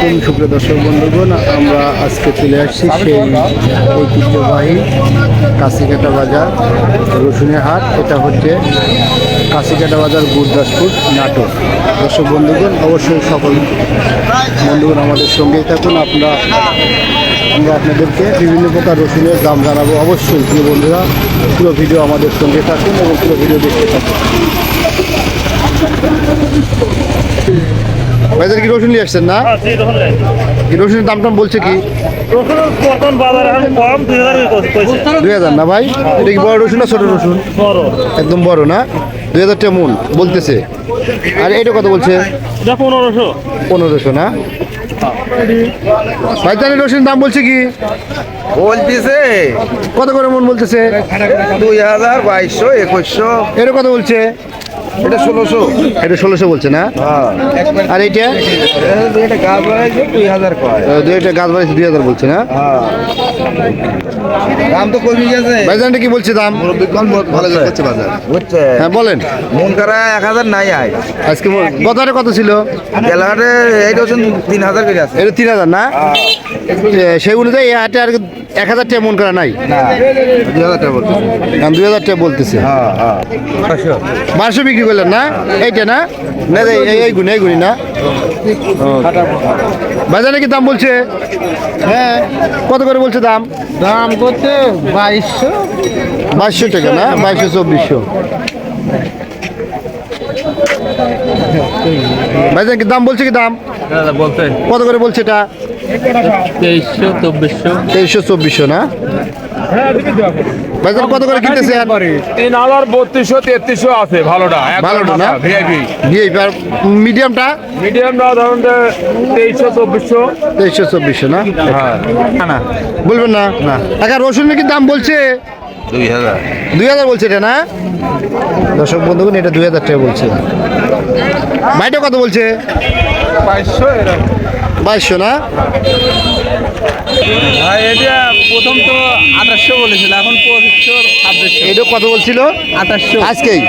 আলাইকুম সুপ্রিয় দর্শক বন্ধুগণ, আমরা আজকে চলে আসছি সেই ঐতিহ্যবাহী কাশিকাটা বাজার, রসুনের হাট। এটা হচ্ছে কাশিকাটা বাজার, গুরদাসপুর নাটক দর্শক বন্ধুগণ, অবশ্যই সকল বন্ধুগণ আমাদের সঙ্গেই থাকুন। আপনারা, আমরা আপনাদেরকে বিভিন্ন প্রকার রসুনের দাম জানাব। অবশ্যই, প্রিয় বন্ধুরা, পুরো ভিডিও আমাদের সঙ্গে থাকুন এবং পুরো ভিডিও দেখতে থাকুন। বাজার কি রসুন নিয়ে আসছেন না? কি রসুনের দাম টাম বলছে কি? দুই হাজার না ভাই? এটা কি বড় রসুন না ছোট রসুন? বড়। একদম বড় না? দুই হাজার টাকা মন বলতেছে। আর এটা কত বলছে? পনেরোশো। পনেরোশো না? ভাইজানের রসুনের দাম বলছে কি? বলতেছে। কত করে মন বলতেছে? দুই হাজার বাইশশো একুশশো। এটা কত বলছে? এটা ষোলোশো। এটা ষোলোশো বলছে না? আর এইটা এটা গাছ বাড়াইছে দুই হাজার দুইটা গাছ বাড়িয়েছে দুই হাজার বলছে না? দাম তো কমে গেছে। ভাইজানটা কি বলছে দাম? ভালো যাচ্ছে বাজার। হ্যাঁ বলেন। মন করা এক হাজার নাই আয়। আজকে গত কত ছিল? গেলাহাটে এই রসুন তিন হাজার করে আছে এটা তিন হাজার না? এ, সেই অনুযায়ী এই হাটে আর এক হাজার টাকা মন করা নাই। না দুই হাজার টাকা বলতেছে। দুই হাজার টাকা বলতেছে। হ্যাঁ হ্যাঁ। বারোশো বিক্রি করলেন না? এইটা না? না এই- এই- এই গুণি এই না? বাজারে কি দাম বলছে? হ্যাঁ। কত করে বলছে দাম? দাম করতে বাইশশো। বাইশশো টাকা না? বাইশশো চব্বিশশো। ভাইজান কি দাম বলছে কি দাম? কত করে বলছে এটা? তেইশশো চব্বিশশো। তেইশশো চব্বিশশো না? কত করে কিনতেছে? তিন হাজার বত্রিশশো তেত্রিশশো আছে ভালোটা। ভালোটা না? ভিআইপি। ভিআইপি আর মিডিয়ামটা? মিডিয়ামটা ধরুন তেইশশো চব্বিশশো। তেইশশো চব্বিশশো না? হ্যাঁ। বলবেন না। না। রসুনের কি দাম বলছে? দুই হাজার। দুই হাজার বলছে এটা না? দর্শক বন্ধুগণ এটা দুই হাজার টাকা বলছে। ভাইটা কত বলছে? বাইশশো বাইশশো না? ভাই এটা প্রথম তো আঠাশশো বলেছিল এখন পঁচিশশো ছাব্বিশশো। এটা কত বলছিল? আঠাশশো। আজকেই?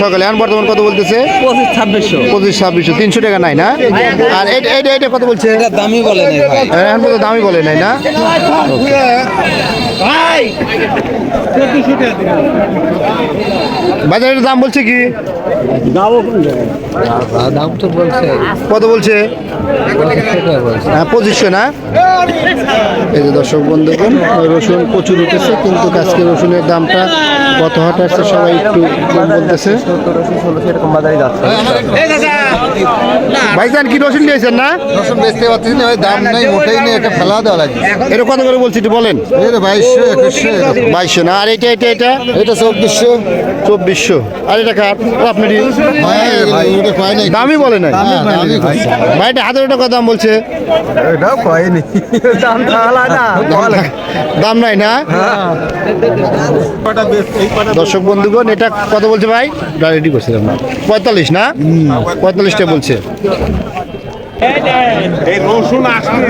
সকালে এখন বর্তমান কত বলতেছে? পঁচিশ ছাব্বিশশো। পঁচিশ ছাব্বিশশো তিনশো টাকা নাই না? আর এটা এটা কত বলছে? দামই বলে নাই ভাই। এখন পর্যন্ত বলে নাই না? বাজারের দাম বলছে কি? দাম তো বলছে কত বলছে? হ্যাঁ পঁচিশশো না এই যে দর্শক বন্ধুগণ রসুন প্রচুর উঠেছে কিন্তু আজকে রসুনের দামটা কত হাট আসছে সবাই একটু বলতেছে। ভাইজান কি রসুন নিয়েছেন না? রসুন বেচতে পারতেছি না দাম নেই মোটেই নেই এটা ফেলা দেওয়া লাগে এটা কত করে বলছি একটু বলেন। এটা বাইশশো একুশশো বাইশশো না আর এটা এটা এটা? এটা চব্বিশশো। চব্বিশশো। আর এটা কার? আপনারই? এটা নাই দামই বলে নাই। হ্যাঁ, কইছে। ভাইটা হাজার টাকা দাম বলছে। এটাও কয়নি দাম তাহলে না দাম নাই না? দর্শক বন্ধুগণ এটা কত বলছে ভাই? রেডি করছিলাম না। পঁয়তাল্লিশ না? পঁয়তাল্লিশটা বলছে। এই রসুন আসলে